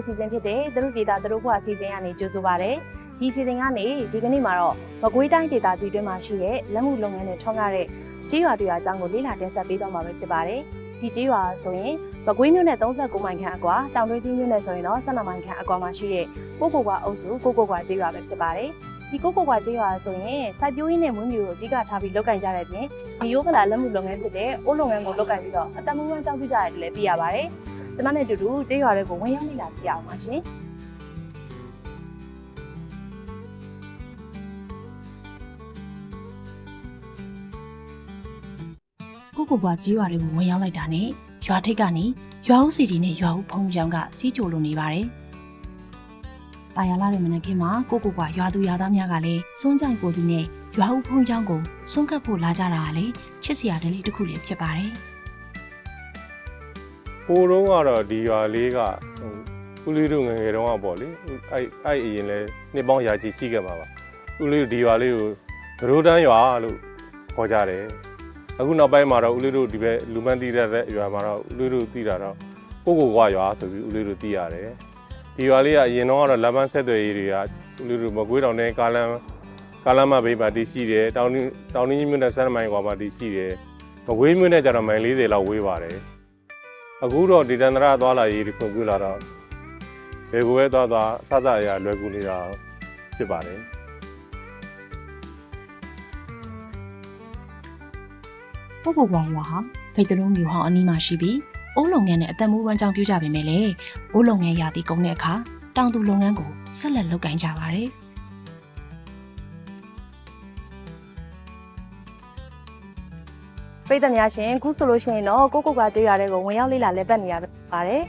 လာပါရှင်ကျမတို့ရဲ့အစီအစဉ်ဖြစ်တဲ့သူတို့ဒေတာသူတို့ဘဝအစီအစဉ်ကနေကြိုဆိုပါရစေဒီအစီအစဉ်ကနေဒီကနေ့မှာတော့မကွေးတိုင်းဒေတာကြီးတွင်းမှာရှိတဲ့လက်မှုလုပ်ငန်းတွေထွန်းကားတဲ့ကြေးရွာတွေအကြောင်းကိုလေ့လာတင်ဆက်ပေးသွားမှာပဲဖြစ်ပါတယ်ဒီကြေးရွာဆိုရင်မကွေးမြို့နယ်39မိုင်ခန့်အကွာတောင်တွင်းကြီးမြို့နယ်ဆိုရင်တော့12မိုင်ခန့်အကွာမှာရှိတဲ့ကိုကိုကွာအုပ်စုကိုကိုကွာကြေးရွာပဲဖြစ်ပါတယ်ဒီကိုကိုကွာကြေးရွာဆိုရင်စိုက်ပျိုးရေးနဲ့မွေးမြူကိုအဓိကထားပြီးလုပ်ကင်ကြတဲ့ပြင်ဒီရိုးကလာလက်မှုလုပ်ငန်းဖြစ်တဲ့အိုးလုပ်ငန်းကိုလုပ်ကင်ပြီးတော့အတမွေးကြောက်ပြကြရတယ်လည်းသိရပါတယ်။ ကျွန်မနဲ့အတူတူကြေးရွာတွေကိုဝင်ရောက်နေလာကြည့်အောင်ပါရှင်ကိုကိုဘွားကြီးရွာတွေကိုဝင်ရောက်လိုက်တာနဲ့ရွာထိပ်ကနေရွာဦးစီတီနဲ့ရွာဦးဖုံကြောင်ကစီးကြိုလိုနေပါတယ်။တာယာလာတဲ့မနက်ခင်းမှာကိုကိုဘွားရွာသူရွာသားများကလည်းစွန်းကြိုင်ကိုစီနဲ့ရွာဦးဖုံကြောင်ကိုစွန့်ကပ်ဖို့လာကြတာကလည်းချစ်စရာတလေးတစ်ခုလည်းဖြစ်ပါတယ် ဟိုတုန်းကတော့ဒီရွာလေးကဟိုဦးလေးတို့ငယ်ငယ်တုန်းကပေါ့လေအဲ့အဲ့အရင်လဲနှစ်ပေါင်းရာချီရှိခဲ့မှာပါဦးလေးတို့ဒီရွာလေးကိုဘရိုးတန်းရွာလို့ခေါ်ကြတယ်အခုနောက်ပိုင်းမှာတော့ဦးလေးတို့ဒီဘက်လူမန်းတီးတဲ့ရွာမှာတော့ဦးလေးတို့တီးတာတော့ကိုကိုကွာရွာဆိုပြီးဦးလေးတို့တီးရတယ်ဒီရွာလေးကအရင်တော့ကတော့လမ်းမဆက်သွယ်ရေးတွေကဦးလေးတို့မကွေးတောင်နဲ့ကားလမ်းကားလမ်းမဘေးမှာတည်ရှိတယ်တောင်တောင်ကြီးမြို့နယ်ဆန်းမိုင်ကွာမှာတည်ရှိတယ်မကွေးမြို့နယ်ကျတော့မိုင်40လောက်ဝေးပါတယ် အခုတော့ဒီတန္တရာသွားလာရေးတွေဖွံ့ဖြိုးလာတော့ဘယ်ကိုပဲသွားသွားစသအရာလွယ်ကူနေတာဖြစ်ပါတယ်။ကိုကိုဘွားရွာဟာဖိတ်တလုံးမျိုးဟောင်းအနီးမှာရှိပြီးအိုးလုပ်ငန်းနဲ့အသက်မွေးဝမ်းကြောင်းပြုကြပေမဲ့လည်းအိုးလုပ်ငန်းရာသီကုန်တဲ့အခါတောင်သူလုပ်ငန်းကိုဆက်လက်လုပ်ကိုင်ကြပါတယ်။ ပြည်သက်များရှင်အခုဆိုလို့ရှိရင်တော့ကိုကိုကွာကြေးရွာတွေကိုဝင်ရောက်လေ့လာလက်ပတ်နေရပါတယ်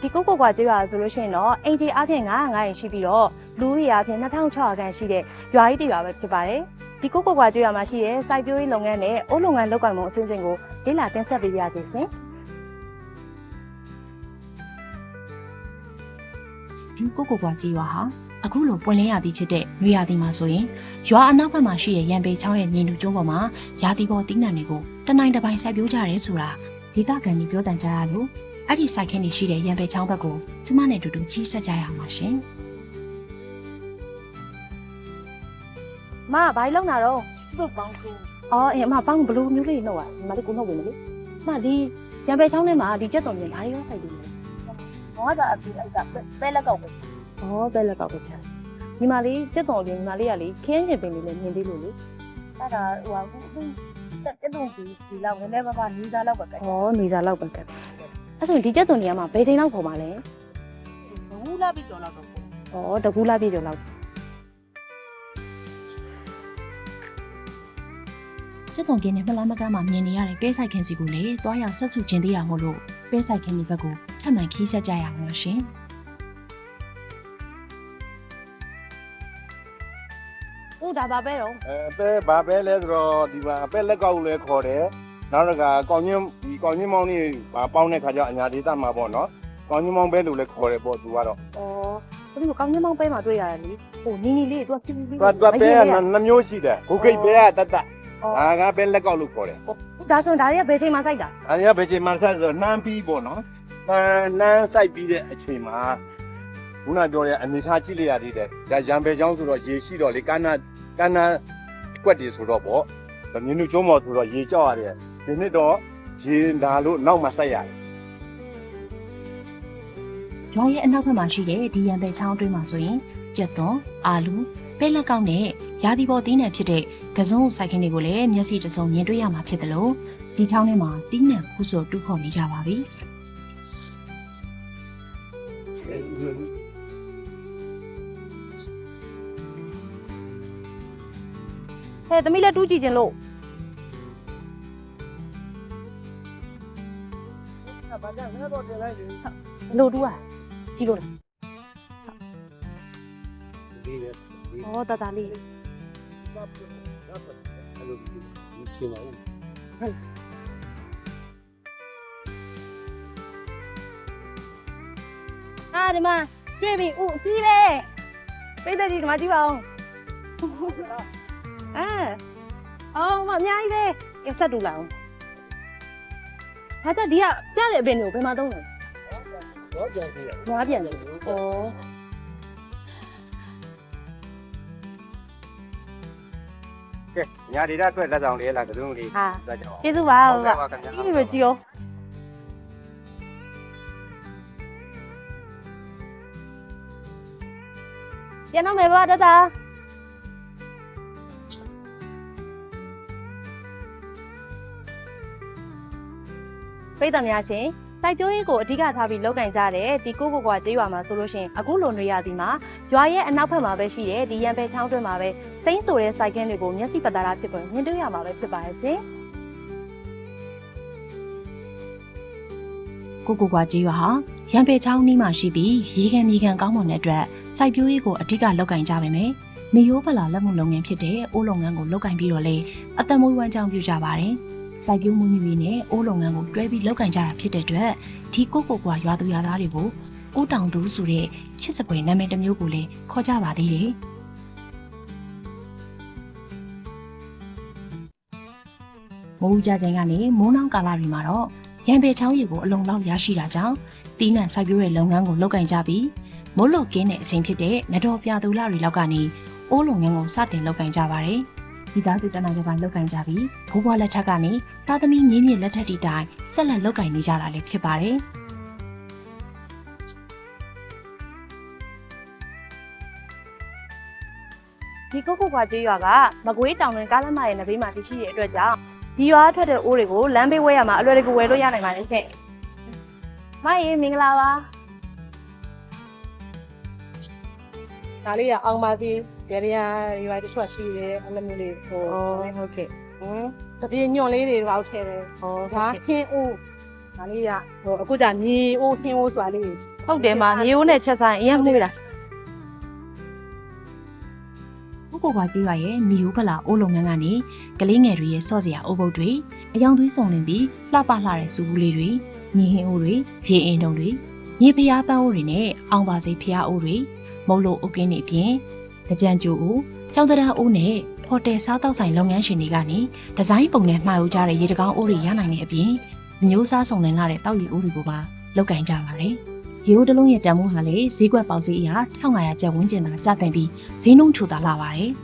ဒီကိုကိုကွာကြေးရွာဆိုလို့ရှိရင်တော့အင်ဂျီအပြင်က9ရင်ရှိပြီးတော့လူဦးရေအပြင်2600ခန့်ရှိတဲ့ရွာကြီးတစ်ရွာပဲဖြစ်ပါတယ်ဒီကိုကိုကွာကြေးရွာမှာရှိတဲ့စိုက်ပျိုးရေးလုပ်ငန်းနဲ့အိုးလုပ်ငန်းလုပ်ကိုင်မှုအစဉ်စဉ်ကိုလေ့လာတင်ဆက်ပေးပါရစေရှင်ဒီကိုကိုကွာကြီးရွာဟာ အခုလိုပွင့်လင်းရသည်ဖြစ်တဲ့နွေရာသီမှာဆိုရင်ရွာအနောက်ဘက်မှာရှိတဲ့ရံပေချောင်းရဲ့မြင်တူကျုံးပေါ်မှာရာသီပေါ်တီးနှံတွေကိုတနိုင်တစ်ပိုင်းစိုက်ပျိုးကြရဲဆိုတာဒေသခံတွေပြောတန်ကြရလို့အဲ့ဒီစိုက်ခင်းတွေရှိတဲ့ရံပေချောင်းဘက်ကိုကျမနဲ့အတူတူကြီးဆက်ကြရအောင်ပါရှင်မဘာကြီးလောက်နာတော့သူ့ပေါင်းကိုအော်အင်းအမပေါင်းဘလို့မျိုးလေးနှုတ်อ่ะဒီမှာလေးကိုနှုတ်ဝင်လေမဒီရံပယ်ချောင်းထဲမှာဒီကျက်တော်မြင်ဘာရောစိုက်ပြီးလဲဘောကအပြင်အဲ့ကပဲလက်ကောက်ပဲ။ ဩပဲလက်ကောက်ပဲချာ။ညီမလေးကျက်တော်ပြင်ညီမလေးကလေခင်းကျင်ပင်လေးလည်းမြင်သေးလို့လေအဲ့ဒါဟိုဟာခုတက်တက်လို့ဒီဒီလောက်နည်းနည်းပါးပါးနီးစားလောက်ပဲကဲ။ဩနေစားလောက်ပဲကတ်။အဲ့ဆိုရင်ဒီကျက်တော်နေရာမှာဘယ်ချိန်လောက်ပေါ်မှာလဲဘူးလာပြီးတော့လောက်တော့။ဩတကူလာပြည့်ကျော်လောက်ကျွတ်တုံကင်းနဲ့မလားမကမ်းမှာမြင်နေရတဲ့ပဲဆိုင်ခင်းစီကိုလည်းတွားရောက်ဆက်စုခြင်းသေးရမို့လို့ပဲဆိုင်ခင်းဒီဘက်ကိုထပ်မံခီးဆက်ကြရအောင်လို့ရှင်။ ဟုတ်ဒါပါပဲတော့အဲအပဲဘာပဲလဲဆိုတော့ဒီမှာအပဲလက်ကောက်လဲခေါ်တယ်နောက်တစ်ခါကောင်းချင်းဒီကောင်းချင်းမောင်းนี่ဘာပေါင်းတဲ့ခါကျအညာဒေသမှာပေါ့နော်ကောင်းချင်းမောင်းပဲလို့လဲခေါ်တယ်ပေါ့သူကတော့။ဩဘယ်လိုကောင်းချင်းမောင်းပဲမှာတွေ့ရတယ်လေ။ဟိုနီနီလေးသူကပြူပြူလေးသူကသူကပဲကနှမျိုးရှိတယ်ဂုတ်ကိတ်ပဲကတတ်တတ်။ဒါကပဲလက်ကောက်လို့ခေါ်တယ်ဩဒါဆိုရင်ဒါတွေကဘယ်ချိန်မှာစိုက်တာအဲဒီကဘယ်ချိန်မှဆက်ဆိုနှမ်းပြီးပေါ့နော်နှမ်းနှမ်းစိုက်ပြီးတဲ့အချိန်မှာခုနပြောတဲ့အနေထားကြည့်လိုက်ရသေးတယ်ဒါရံပယ်ချောင်းဆိုတော့ရေရှိတော့လေကန်းနာ ကန်းနာကွက်တွေဆိုတော့ပေါ့မြင်းတို့ကျုံးမော်ဆိုတော့ရေကြောက်ရတယ်ဒီနှစ်တော့ရေလာလို့နောက်မှစိုက်ရတယ်ရွာရဲ့အနောက်ဘက်မှာရှိတဲ့ဒီရန်ပဲချောင်းအတွင်းမှာဆိုရင်ကြက်သွန်အာလူပဲလက်ကောက်နဲ့ရာသီပေါ်တီးနှံဖြစ်တဲ့ကစုံစိုက်ခင်းတွေကိုလည်းမျက်စိတစ်စုံမြင်တွေ့ရမှာဖြစ်တယ်လို့ဒီချောင်းထဲမှာတီးနှံခုဆိုတူးခေါ်နေကြပါပြီ။ ဟဲ့သမီးလည်းတူးကြည့်ခြင်းလို့ဘာကြောင့်လဲတော့တယ်လိုက်လေဘယ်လိုတူးอ่ะကြည့်လို့လားဒီလေဒီ။ဩတတလေးအဲ့လိုဒီရှင်းပါဦး။အာဒီမှာတွေ့ပြီ။ဦးကြီးပဲ။ပိတ်သက်ဒီဒီမှာကြည့်ပါအောင်။ အာအော်မအများကြီးပဲ။ရဆက်တူလာအောင်။ဟာတက်ဒီကပြတဲ့အပင်တွေကိုဘယ်မှာသုံးလဲ။တော့ပြန်ကြည့်ရနွားပြန်တယ်ဩကဲညာဒေတာအတွက်လက်ဆောင်လေးလားကတုံးလေးဟာလက်ကြောင်းကျေးဇူးပါဟုဟုတ်တ်ကဲ့ကဲ့ပါခင်ဗျာဒီလိုကြည့်ရောပြန်တော့မယ်ပါတတ ပြည်တော်များရှင်စိုက်ပျိုးရေးကိုအဓိကထားပြီးလုပ်ကင်ကြတဲ့ဒီကိုကိုကွာကျေးရွာမှာဆိုလို့ရှိရင်အခုလိုနေရာဒီမှာရွာရဲ့အနောက်ဘက်မှာပဲရှိတဲ့ဒီရံပဲချောင်းတွင်းမှာပဲစိမ့်ဆိုတဲ့စိုက်ကင်းတွေကိုမျက်စိပတာရဖြစ်ပေါ်မြင်တွေ့ရမှာပဲဖြစ်ပါရဲ့ရှင်ကိုကိုကွာကြီးရွာဟာရံပေချောင်းနီးမှရှိပြီးရေခံမြေခံကောင်းမွန်တဲ့အတွက်စိုက်ပျိုးရေးကိုအဓိကလုပ်ကင်ကြပါမယ်။မီယိုးပလာလက်မှုလုပ်ငန်းဖြစ်တဲ့အိုးလုပ်ငန်းကိုလုပ်ကင်ပြီးတော့လေအသက်မွေးဝမ်းကြောင်းပြုကြပါတယ်။ စိုက်ပျိုးမှုမျိုးနဲ့အိုးလုပ်ငန်းကိုတွဲပြီးလုပ်ကင်ကြတာဖြစ်တဲ့အတွက်ဒီကိုကိုကွာရွာသူရွာသားတွေကိုအိုးတောင်သူဆိုတဲ့ချစ်စပွဲနာမည်တစ်မျိုးကိုလည်းခေါ်ကြပါသေးတယ်။မိုးဦးကြချိန်ကနေမိုးနှောင်းကာလတွေမှာတော့ရံပေချောင်းရီကိုအလုံလောက်ရရှိတာကြောင့်တီးနှံစိုက်ပျိုးတဲ့လုပ်ငန်းကိုလုပ်ကင်ကြပြီးမိုးလွတ်ကင်းတဲ့အချိန်ဖြစ်တဲ့နတော်ပြသူလာတွေလောက်ကနေအိုးလုပ်ငန်းကိုစတင်လုပ်ကင်ကြပါတယ်။ ဒီသားစုတနင်္ဂနွေပိုင်းလုပ်ကင်ကြပြီးဘိုးဘွားလက်ထက်ကနေသားသမီးငင်းမြင့်လက်ထက်တီတိုင်ဆက်လက်လုပ်ကင်နေကြတာလည်းဖြစ်ပါတယ်။ဒီကုတ်ကုတ်ခွာကျေးရွာကမကွေးတောင်တွင်ကားလမ်းမရဲ့နဘေးမှာတည်ရှိတဲ့အတွက်ကြောင့်ဒီရွာထွက်တဲ့အိုးတွေကိုလမ်းဘေးဝဲရမှာအလွယ်တကူဝယ်လို့ရနိုင်ပါတယ်ရှင်။မအေးမင်္ဂလာပါဒါလေးကအောင်ပါစီ ရရရွာတချို့ရှိတယ်အဲ့လိုမျိုးလေးဟို။အော်ဟုတ်ကဲ့ဟင်းတပြေညွန့်လေးတွေတော့ထည့်တယ်။အော်ဒါဟင်းအိုးဒါလေးကဟိုအခုじゃမြေအိုးဟင်းအိုးဆိုတာလေးဟုတ်တယ်မှာမြေအိုးနဲ့ချက်ဆိုင်အရင်မှုတာကိုကိုပါကြီးရွာရဲ့မီယိုးဖလာအိုးလုပ်ငန်းကနေကလေးငယ်တွေရဲ့စော့စရာအုပ်ပုပ်တွေအယောင်သွေးစုံလင်ပြီးလှပလှတဲ့စူဘူးလေးတွေညီဟင်းအိုးတွေရေအင်တုံတွေမြေဖျားပန်းအိုးတွေနဲ့အောင်ပါစေဖျားအိုးတွေမုတ်လို့အုတ်ကင်းတွေအပြင်တ ကြံကျိုးအိုးကြောင်တရံအိုးနဲ့ဟိုတယ်စားတောက်ဆိုင်လုပ်ငန်းရှင်တွေကနေဒီဇိုင်းပုံနဲ့မှာယူကြတဲ့ရေတကောင်းအိုးတွေရနိုင်တဲ့အပြင်မျိုးစားစုံလင်လာတဲ့တောက်ရီအိုးတွေကိုပါလောက်ကင်ကြပါတယ်ရေအိုးတစ်လုံးရဲ့တန်ဖိုးဟာလေဈေးကွက်ပေါက်ဈေးအရ1500ကျပ်ဝန်းကျင်သာကျတဲ့ပြီးဈေးနှုန်းထူတာလာပါတယ်။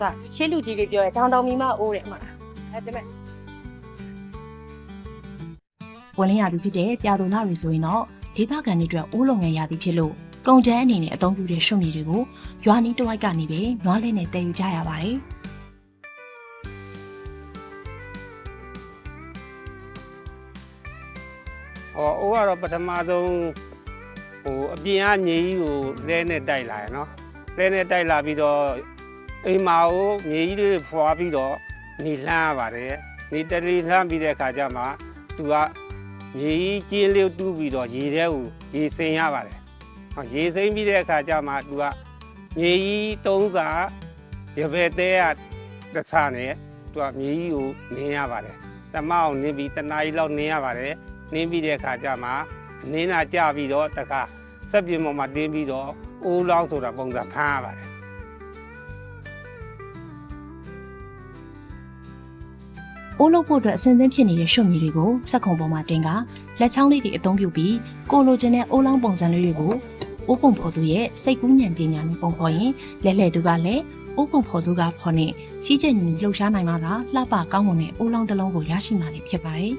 ဒါရှေ့လူကြီးလေးပြောရဲတောင်တောင်မီမအိုးတယ်အမ။အဲ့ဒါမဲ့ဝင်လင်းရသည်ဖြစ်တဲ့ပြာသူလာတွေဆိုရင်တော့ ဒေသခံတွေအတွက်အိုးလုံငန်းရသည်ဖြစ်လို့ကုန်ကျန်းအနေနဲ့အသုံးပြုတဲ့ရှုံမြေတွေကိုရွာနီးတစ်ဝိုက်ကနေပဲနွားလဲနဲ့တည်ယူကြရပါတယ်ဟောအိုးကတော့ပထမဆုံးဟိုအပြင်ကမြေကြီးကိုလဲနဲ့တိုက်လာရယ်နော်လဲနဲ့တိုက်လာပြီးတော့အိမ်မာကိုမြေကြီးတွေဖွာပြီးတော့နေလှမ်းရပါတယ်နေတလီလှမ်းပြီးတဲ့အခါကျမှသူက မြေကြီးကျင်းလေးတူးပြီးတော့ရေထဲကိုရေစင်ရပါတယ်ဟောရေစိမ့်ပြီးတဲ့အခါကျမှသူကမြေကြီးသုံးစာရပယ်တဲကတစ်ဆနဲ့သူကမြေကြီးကိုနင်းရပါတယ်တမအောင်နင်းပြီးတနားကြီးလောက်နင်းရပါတယ်နင်းပြီးတဲ့အခါကျမှအနင်းနာကြပြီးတော့တခါဆက်ပြင်းပေါ်မှာတင်းပြီးတော့အိုးလောင်းဆိုတာပုံစံဖမ်းရပါတယ် အိုးလုပ်ဖို့အတွက်အဆင်သင့်ဖြစ်နေတဲ့ရှုံမြေတွေကိုစက်ခုံပေါ်မှာတင်ကလက်ချောင်းလေးတွေအသုံးပြုပြီးကိုလိုချင်တဲ့အိုးလောင်းပုံစံလေးတွေကိုအိုးပုံဖော်သူရဲ့စိတ်ကူးဉဏ်ပညာနဲ့ပုံဖော်ရင်လဲလှဲသူကလည်းအိုးပုံဖော်သူကဖော်နဲ့စီးကျင်ညီလှုပ်ရှားနိုင်မှသာလှပကောင်းမွန်တဲ့အိုးလောင်းတစ်လုံးကိုရရှိမှာဖြစ်ပါတယ်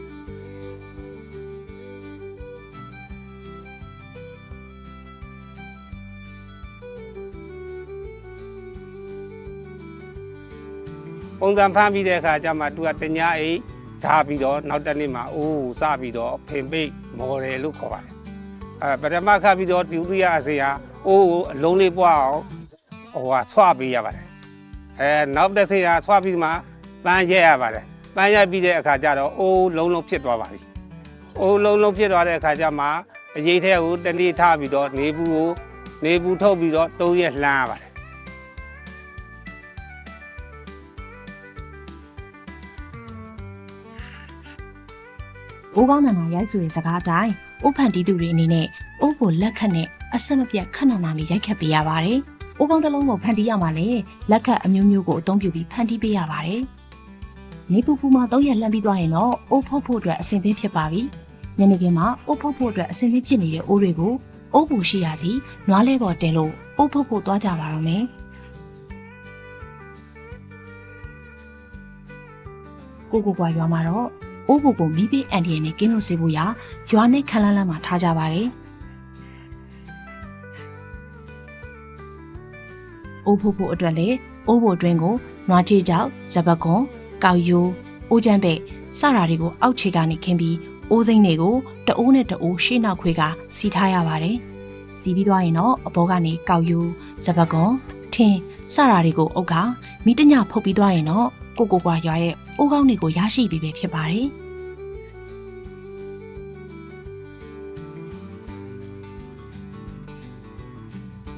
ပုံစံဖမ်းပြီးတဲ့အခါကျမှသူကတညာအိတ်ထားပြီးတော့နောက်တစ်နေ့မှာအိုးကိုစပြီးတော့ဖင်ပိတ်မော်ဒယ်လို့ခေါ်ပါတယ်အဲပထမခါပြီးတော့ဒုတိယအစေဟာအိုးကိုအလုံးလေးပွားအောင်ဟိုဟာဆွပေးရပါတယ်အဲနောက်တစ်စေဟာဆွပြီးမှပန်းရက်ရပါတယ်ပန်းရက်ပြီးတဲ့အခါကျတော့အိုးလုံးလုံးဖြစ်သွားပါပြီအိုးလုံးလုံးဖြစ်သွားတဲ့အခါကျမှအရေးထဲကိုတနေ့ထားပြီးတော့နေဘူးကိုနေဘူးထုတ်ပြီးတော့တုံးရက်လှမ်းရပါတယ်။ အိုးကောင်းနံနာရိုက်ဆိုတဲ့စကားအတိုင်းအိုးဖန်တီးသူတွေအနေနဲ့အိုးကိုလက်ခတ်နဲ့အဆက်မပြတ်ခက်နာနာလေးရိုက်ခတ်ပေးရပါတယ်။အိုးကောင်းတစ်လုံးကိုဖန်တီးရမှာလေလက်ခတ်အမျိုးမျိုးကိုအသုံးပြုပြီးဖန်တီးပေးရပါတယ်။နေပူပူမှာ၃ရက်လှမ်းပြီးသွားရင်တော့အိုးဖုတ်ဖို့အတွက်အဆင်သင့်ဖြစ်ပါပြီ။ညနေခင်းမှာအိုးဖုတ်ဖို့အတွက်အဆင်သင့်ဖြစ်နေတဲ့အိုးတွေကိုအိုးပူရှိရာစီနွားလဲပေါ်တင်လို့အိုးဖုတ်ဖို့သွားကြပါတော့မယ်။ကိုကိုကွာရွာမှာတော့ အိုးပူကိုမိဘေးအန်ဒီယန်နဲ့ကင်းလို့စေဖို့ရာရွာနဲ့ခန်းလန်းလန်းမှာထားကြပါတယ်။အိုးဖို့ဖို့အတွက်လည်းအိုးဖို့အတွင်းကိုနွားချေကြောက်ဇပကွန်ကောက်ရိုးအိုးချမ်းပဲ့စတာတွေကိုအောက်ခြေကနေခင်းပြီးအိုးစိမ့်တွေကိုတအိုးနဲ့တအိုးရှေ့နောက်ခွေကစီထားရပါတယ်။စီပြီးသွားရင်တော့အဘောကနေကောက်ရိုးဇပကွန်ထင်းစတာတွေကိုအုပ်ကမိတညဖုတ်ပြီးသွားရင်တော့ကိုကိုကွာရွာရဲ့ အိုးကောင်းတွေကိုရရှိပြီပဲဖြစ်ပါတယ်။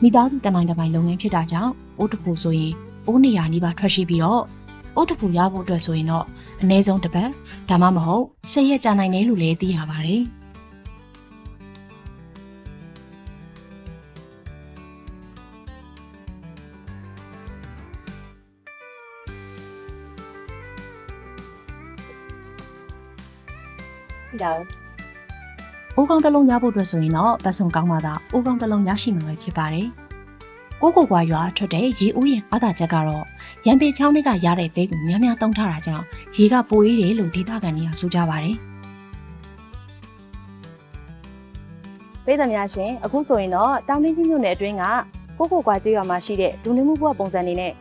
မိသားစုတမိုင်းတစ်ပိုင်းလုပ်ငန်းဖြစ်တာကြောင့်အိုးတပူဆိုရင်အိုးနေရာနီးပါးထွက်ရှိပြီးတော့အိုးတပူရဖို့အတွက်ဆိုရင်တော့အနည်းဆုံးတစ်ပတ်ဒါမှမဟုတ်၁၀ရက်ကြာနိုင်တယ်လို့လည်းသိရပါတယ်။ ဒီတော့အိုးကောင်းတစ်လုံးရဖို့အတွက်ဆိုရင်တော့ပတ်စုံကောင်းမှသာအိုးကောင်းတစ်လုံးရရှိမှာပဲဖြစ်ပါတယ်။ကိုကိုကွာရွာထွက်တဲ့ရေဦးရဲ့အားသာချက်ကတော့ရံပေချောင်းတွေကရတဲ့တဲကိုများများတုံးထားတာကြောင့်ရေကပိုအေးတယ်လို့ဒေသခံတွေကဆိုကြပါတယ်။ပြည်သူများရှင်အခုဆိုရင်တော့တောင်တင်းကြီးမြို့နယ်အတွင်းကကိုကိုကွာကျေးရွာမှာရှိတဲ့ဒူနေမှုဘဝပုံစံနေနဲ့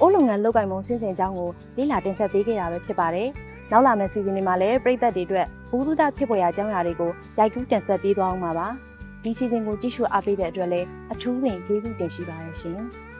အိုးလုပ်ငန်းလုပ်ကိုင်မှုဆင်းဆင်အကြောင်းကိုလေ့လာတင်ဆက်ပေးခဲ့တာပဲဖြစ်ပါတယ်။ နောက်လာမယ့်စီစဉ်တွေမှာလည်းပြည်သက်တွေအတွက်ဘူဒုဒဖြစ်ပေါ်ရာအကြောင်းအရာတွေကိုရိုက်ကူးတင်ဆက်ပေးသွားအောင်ပါပါ။ဒီစီစဉ်ကိုကြည့်ရှုအားပေးတဲ့အတွက်လည်းအထူးပင်ကျေးဇူးတင်ရှိပါတယ်ရှင်။